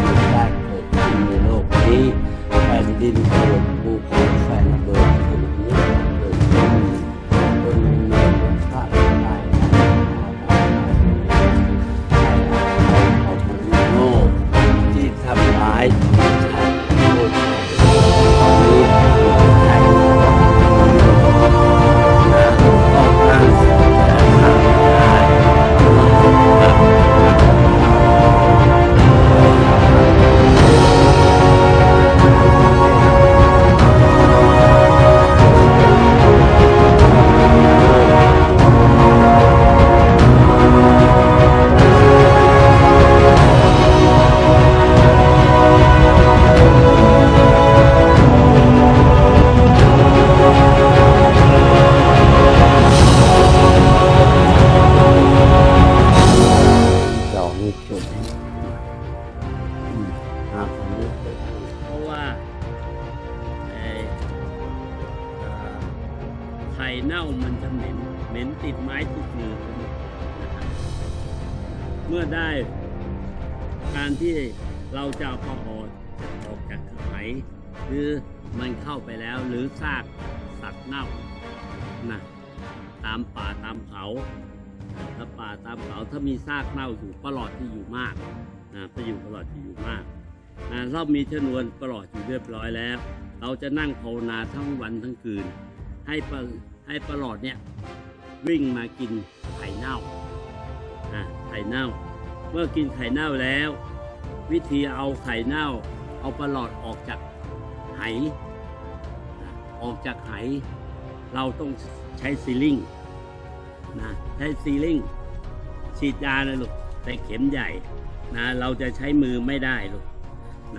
เกิดขึ้นได้เกิดขึ้นในโลกนี้แผ่นดินเกิดภูเขาไฟระเบิด เน่ามันจะเหม็นเหม็นติดไม้ติดมือนะเมื่อได้การที่เราจะเอาออกออกจากไขหรือมันเข้าไปแล้วหรือซากสัตว์เน่านะตามป่าตามเขาถ้าป่าตามเขาถ้ามีซากเน่าอยู่ปลอดที่อยู่มากนะประอยู่ปลอดที่อยู่มากอ่าเรามีชนวนปลอดอยู่เรียบร้อยแล้ว เราจะนั่งภาวนาทั้งวันทั้งคืน ให้ ให้ปลอดเนี่ยวิ่งมากินไข่เน่าไข่เน่า เมื่อกินไข่เน่าแล้ว วิธีเอาไข่เน่า เอาปลอดออกจากไหอ่ออกจากไหเราต้องใช้ซีลิงนะใช้ซีลิงฉีดยาเลยลูกแต่เข็มใหญ่นะเราจะใช้มือไม่ได้ลูก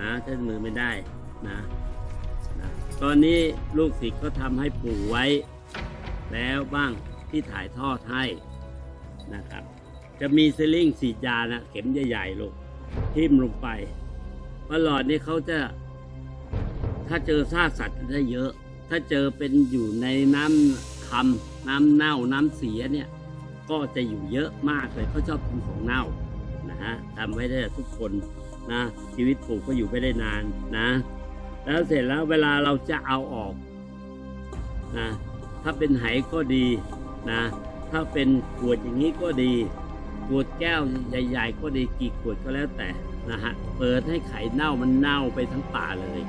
นะใช้มือไม่ได้นะนะตอนนี้ลูกศิษย์ก็ทำให้ปู่ไว้ แล้วบ้างที่ถ่ายทอดให้นะครับ จะมีซีลิงสีดยานะ เข็มใหญ่ๆลูกทิ่มลงไปปลอดนี่เขาจะ ถ้าเจอซากสัตว์จะได้เยอะ ถ้าเจอเป็นอยู่ในน้ำคำน้ำเน่าน้ำเสียเนี่ย ก็จะอยู่เยอะมากเลยเขาชอบกินของเน่านะฮะทำไว้ได้ทุกคนนะชีวิตปู่ก็อยู่ไม่ได้นานนะ แล้วเสร็จแล้วเวลาเราจะเอาออกนะ ถ้าเป็นไหก็ดีนะ ถ้าเป็นขวดอย่างนี้ก็ดีขวดแก้วใหญ่ ๆ ก็ดีกี่ขวดก็แล้วแต่นะฮะเปิดให้ไข่เน่ามันเน่าไปทั้งป่าเลย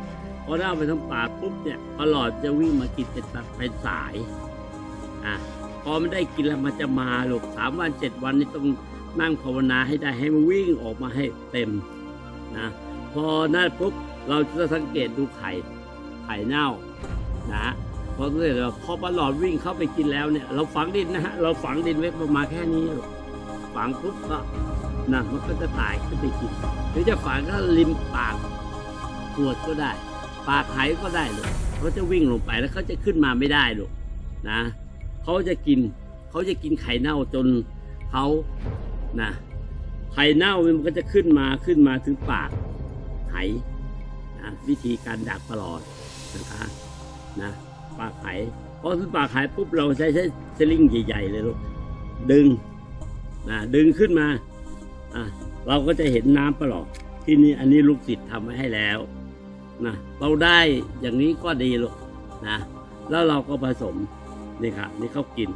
พอเน่าไปทั้งป่าปุ๊บเนี่ยปลอดจะวิ่งมากินเป็นตัดเป็นสายอะพอมันได้กินแล้วมันจะมาลูกสามวันเจ็ดวันนี่ต้องนั่งภาวนาให้ได้ให้มันวิ่งออกมาให้เต็มนะพอนั่นปุ๊บเราจะสังเกตดูไข่ไข่เน่านะฮะ พอเสร็จแล้วพอปลอดวิ่งเข้าไปกินแล้วเนี่ย เราฝังดินนะฮะเราฝังดินไว้ประมาณแค่นี้ลูกฝังปุ๊บก็นะมันก็จะตายก็ไปกินหรือจะฝังก็ริมปากขวดก็ได้ ปากไหก็ได้ลูกเขาจะวิ่งลงไปแล้วเขาจะขึ้นมาไม่ได้ลูกนะเขาจะกินเขาจะกินไข่เน่าจนเขานะไข่เน่ามันก็จะขึ้นมาขึ้นมาถึงปากไหนะวิธีการดักปลอดนะคะนะ ปากไหพอถึงปากไหปุ๊บเราใช้ใช้สลิงใหญ่ๆเลยลูกดึงนะดึงขึ้นมาอะเราก็จะเห็นน้ำปลอดที่นี่อันนี้ลูกศิษย์ทำไว้ให้แล้วนะเราได้อย่างนี้ก็ดีลูกนะ แล้วเราก็ผสมนี่ครับนี่เขากิน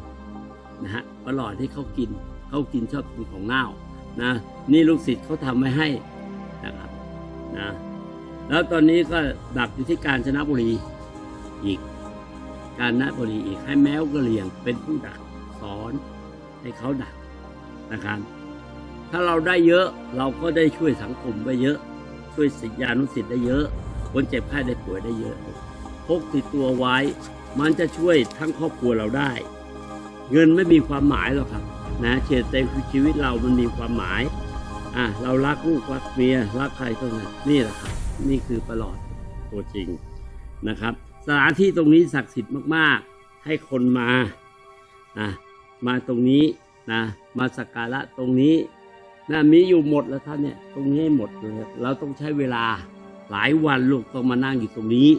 นะฮะปลอดที่เขากินเขากินชอบกินของเน่านะ นี่ลูกศิษย์เขาทำไว้ให้นะครับนะแล้วตอนนี้ก็ดักอยู่ที่การชนะบุรีอีก การนบุรีอีกให้แมวกระเลียงเป็นผู้ดักสอนให้เขาดักนะครับถ้าเราได้เยอะเราก็ได้ช่วยสังคมไปเยอะ ช่วยสิทธิานุสิทธิ์ได้เยอะ คนเจ็บไข้ได้ป่วยได้เยอะพกติดตัวไว้ มันจะช่วยทั้งครอบครัวเราได้ เงินไม่มีความหมายหรอกครับ นะเฉดแต่ชีวิตเรามันมีความหมายอะเรารักลูกรักเมียรักใครก็นั้นนี่แหละครับ นี่คือประหลอดตัวจริงนะครับ สถานที่ตรงนี้ศักดิ์สิทธิ์มากๆ ให้คนมานะมาตรงนี้นะมาสักการะตรงนี้นะมีอยู่หมดแล้วท่านเนี่ยตรงนี้ให้หมดเลยเราต้องใช้เวลาหลายวันลูกต้องมานั่งอยู่ตรงนี้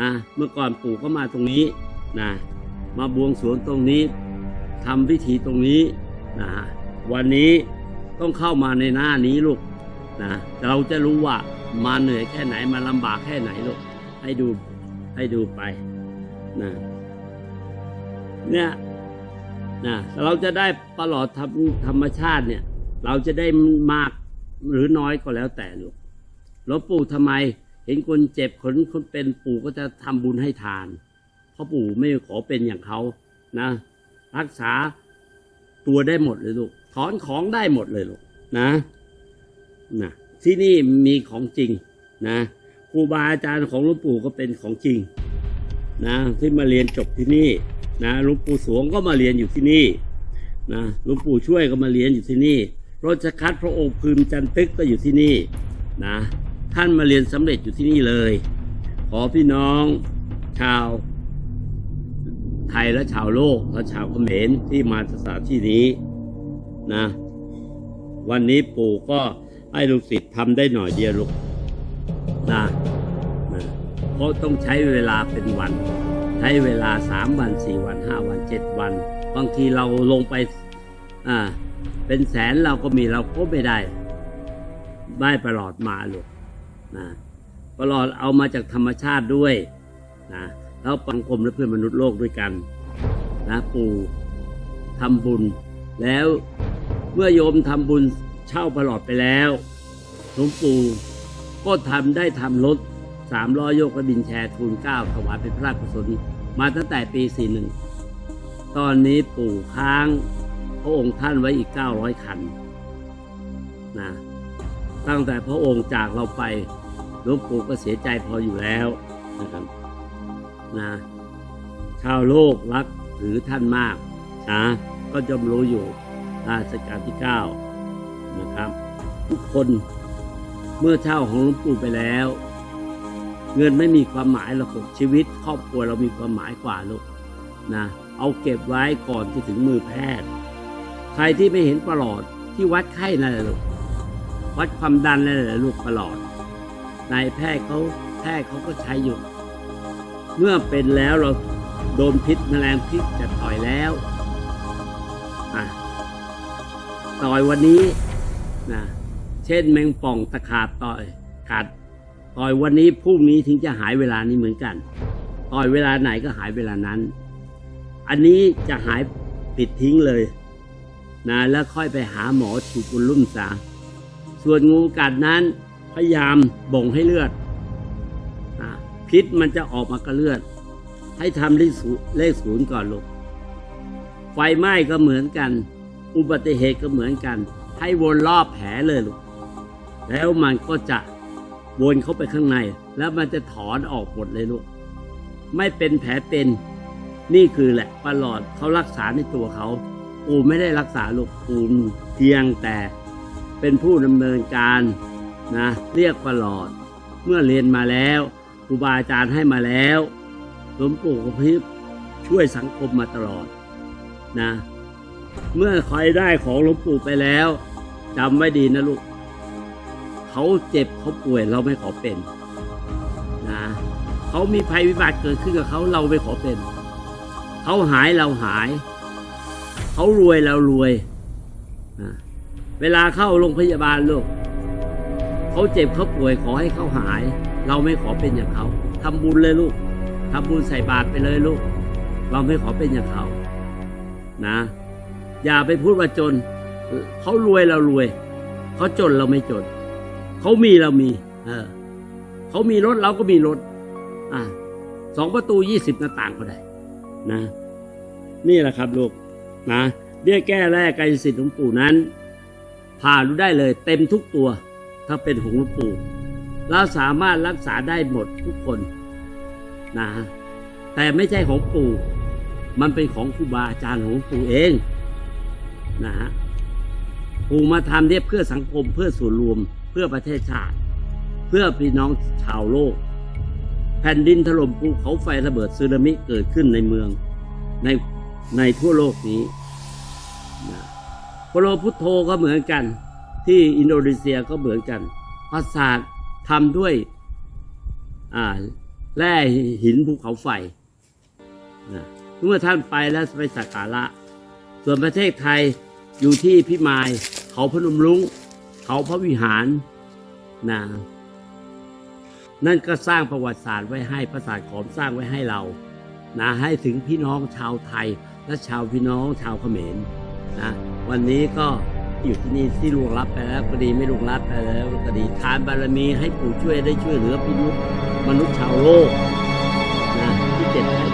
นะเมื่อก่อนปู่ก็มาตรงนี้นะมาบวงสรวงตรงนี้ทำพิธีตรงนี้นะวันนี้ต้องเข้ามาในหน้านี้ลูกนะเราจะรู้ว่ามาเหนื่อยแค่ไหนมาลำบากแค่ไหนลูกให้ดู ให้ดูไปนะเนี่ยนะเราจะได้ตลอดธรรมธรรมชาติเนี่ย เราจะได้มากหรือน้อยก็แล้วแต่ลูกหลวงปู่ทำไม เห็นคนเจ็บคนคนเป็นปู่ก็จะทำบุญให้ทาน เพราะปู่ไม่ขอเป็นอย่างเขานะ รักษาตัวได้หมดเลยลูกถอนของได้หมดเลยลูกนะนะที่นี่มีของจริงนะ ครูบาอาจารย์ของหลวงปู่ก็เป็นของจริงนะที่มาเรียนจบที่นี่นะหลวงปู่สวงก็มาเรียนอยู่ที่นี่นะหลวงปู่ช่วยก็มาเรียนอยู่ที่นี่รชคัดพระองค์พึมจันตึกก็อยู่ที่นี่นะท่านมาเรียนสำเร็จอยู่ที่นี่เลย ขอพี่น้องชาวไทยและชาวโลกและชาวเขมรที่มาสถาที่นี้นะวันนี้ปู่ก็ให้ลูกศิษย์ทำได้หน่อยเดียวลูก นะนะเพราะต้องใช้เวลาเป็นวัน ใช้เวลาสามวันสี่วันห้าวันเจ็ดวัน บางทีเราลงไปอ่าเป็นแสนเราก็มีเราก็ไม่ได้ ได้ประหลอดมาลูกนะประหลอดเอามาจากธรรมชาติด้วยนะแล้วปังคมและเพื่อนมนุษย์โลกด้วยกันนะปู่ทำบุญ แล้วเมื่อโยมทำบุญเช่าประหลอดไปแล้วหลวงปู่ ก็ทำได้ทำรถสามล้อโยกระบินแชร์ทูลเก้าถวายเป็นพระราชกุศลมาตั้งแต่ปี 41 ตอนนี้ปู่ค้างพระองค์ท่านไว้อีก 900 คันนะตั้งแต่พระองค์จากเราไปหลวงปู่ก็เสียใจพออยู่แล้วนะครับนะชาวโลกรักถือท่านมากนะก็จำรู้อยู่ราชการที่เก้านะครับ ทุกคน เมื่อเช่าของหลวงปู่ไปแล้ว เงินไม่มีความหมายหรอกชีวิต ครอบครัวเรามีความหมายกว่าลูกนะเอาเก็บไว้ก่อนจะถึงมือแพทย์ ใครที่ไม่เห็นประหลอดที่วัดไข้นั่นแหละลูกวัดความดันนั่นแหละลูกประหลอดนายแพทย์เขาแพทย์เขาก็ใช้อยู่ เมื่อเป็นแล้วเราโดนพิษแมลงพิษจะต่อยแล้วอะต่อยวันนี้นะ เช่นแมงป่องตะขาบต่อยกัดต่อยวันนี้พรุ่งนี้ถึงจะหายเวลานี้เหมือนกัน ต่อยเวลาไหนก็หายเวลานั้น อันนี้จะหายปิดทิ้งเลยนะแล้วค่อยไปหาหมอถูกกุลุ่มซาส่วนงูกัดนั้นพยายามบ่งให้เลือดอะพิษมันจะออกมากระเลือด ให้ทำเลขศูนย์เลขศูนย์ก่อนลูกไฟไหม้ก็เหมือนกัน อุบัติเหตุก็เหมือนกัน ให้วนรอบแผลเลยลูก แล้วมันก็จะวนเข้าไปข้างใน แล้วมันจะถอนออกหมดเลยลูก ไม่เป็นแผลเป็น นี่คือแหละประหลอดเขารักษาในตัวเขาปูไม่ได้รักษาลูกปูเพียงแต่เป็นผู้ดำเนินการนะเรียกประหลอด เมื่อเรียนมาแล้วครูบาอาจารย์ให้มาแล้วหลวงปู่ก็พิบช่วยสังคมมาตลอดนะ เมื่อใครได้ของหลวงปู่ไปแล้วจำไว้ดีนะลูก เขาเจ็บเขาป่วยเราไม่ขอเป็นนะเขามีภัยวิบัติเกิดขึ้นกับเขาเราไม่ขอเป็น เขาหายเราหาย เขารวยเรารวยเวลาเข้าโรงพยาบาลลูกเขาเจ็บเขาป่วยขอให้เขาหาย เราไม่ขอเป็นอย่างเขาทำบุญเลยลูกทำบุญใส่บาตรไปเลยลูก เราไม่ขอเป็นอย่างเขานะ อย่าไปพูดว่าจนเขารวยเรารวยเขาจนเราไม่จน เขามีเรามี เออเขามีรถเราก็มีรถ อ่าสองประตูยี่สิบหน้าต่างก็ได้ นะ นี่แหละครับลูกนะเบี้ยแก้แรกกายสิทธิ์หลวงปู่นั้น ผ่าดูได้เลย เต็มทุกตัว ถ้าเป็นของหลวงปู่เราสามารถรักษาได้หมดทุกคน นะ แต่ไม่ใช่ของปู่ มันเป็นของครูบาอาจารย์ของหลวงปู่เองนะฮะปู่มาทำเนี่ยเพื่อสังคมเพื่อส่วนรวม เพื่อประเทศชาติ เพื่อพี่น้องชาวโลก แผ่นดินถล่มภูเขาไฟระเบิดสึนามิเกิดขึ้นในเมือง ในในทั่วโลกนี้นะโพโลพุทโธก็เหมือนกัน ที่อินโดนีเซียก็เหมือนกันปราสาททำด้วยอ่าแร่หินภูเขาไฟนะเมื่อท่านไปแล้วไปสักการะ ส่วนประเทศไทยอยู่ที่พิมายเขาพนมรุ้ง เขาพระวิหารนะนั่นก็สร้างประวัติศาสตร์ไว้ให้ประสาทขอมสร้างไว้ให้เรานะให้ถึงพี่น้องชาวไทย และชาวพี่น้องชาวเขมรนะวันนี้ก็อยู่ที่นี่ที่ลวงรับไปแล้วก็ดีไม่ลวงรับไปแล้วก็ดีทานบารมีให้ปู่ช่วยได้ช่วยเหลือพี่นุษย์มนุษย์ชาวโลกนะที่เจ็บไข้